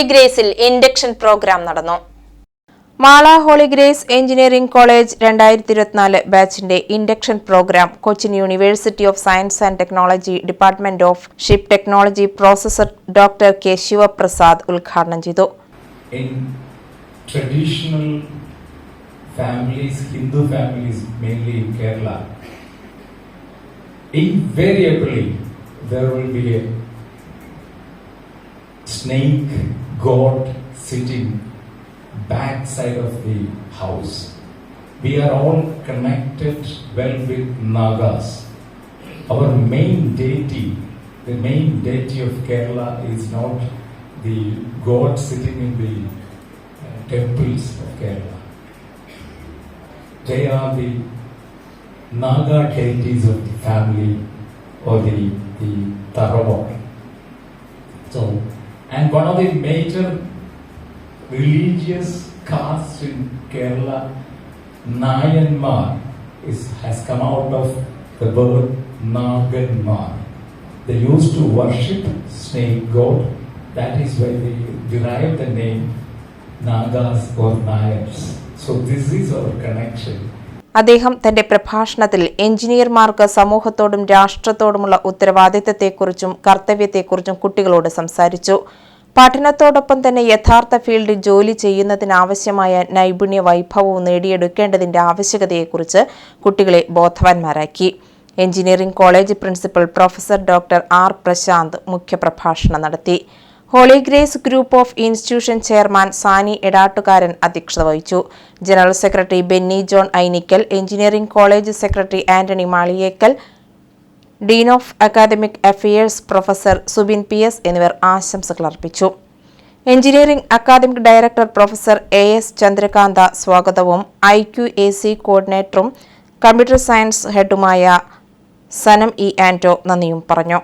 Holy ഗ്രേസിൽ induction programme നടന്നു. Mala holy grace engineering college രണ്ടായിരത്തി ഇരുപത്തിനാല് ബാച്ചിന്റെ induction program Cochin university of science and technology department of ship technology professor doctor K Sivaprasad ഉദ്ഘാടനം ചെയ്തു. Families, Hindu families, mainly in Kerala, invariably there will be a snake god sitting back side of the house. We are all connected well with Nagas. Our main deity, the main deity of Kerala is not the god sitting in the uh, temples of Kerala. They are the Naga deities of the family or the, the Tarawa. So, and one of the major religious castes in Kerala, Nayanmar, is, has come out of the word Naganmar. They used to worship snake god. That is why they derived the name Nagas or Nayars. So this is our connection. അദ്ദേഹം തന്റെ പ്രഭാഷണത്തിൽ എഞ്ചിനീയർമാർക്ക് സമൂഹത്തോടും രാഷ്ട്രത്തോടുമുള്ള ഉത്തരവാദിത്തത്തെക്കുറിച്ചും കർത്തവ്യത്തെക്കുറിച്ചും കുട്ടികളോട് സംസാരിച്ചു. പഠനത്തോടൊപ്പം തന്നെ യഥാർത്ഥ ഫീൽഡിൽ ജോലി ചെയ്യുന്നതിനാവശ്യമായ നൈപുണ്യ വൈഭവവും നേടിയെടുക്കേണ്ടതിന്റെ ആവശ്യകതയെക്കുറിച്ച് കുട്ടികളെ ബോധവാന്മാരാക്കി. Engineering college principal professor doctor R Prashanth മുഖ്യപ്രഭാഷണം നടത്തി. Holy grace group of institution chairman Sani Edattukaran അധ്യക്ഷത വഹിച്ചു. General secretary Benny John Ainikkal engineering college secretary Antony Maliyekkal dean of academic affairs professor Subin P S എന്നിവർ ആശംസകൾ അർപ്പിച്ചു. Engineering academic director professor A S Chandrakantha സ്വാഗതവും I Q A C കോർഡിനേറ്ററും computer science ഹെഡുമായ Sanam E Anto നന്ദിയും പറഞ്ഞു.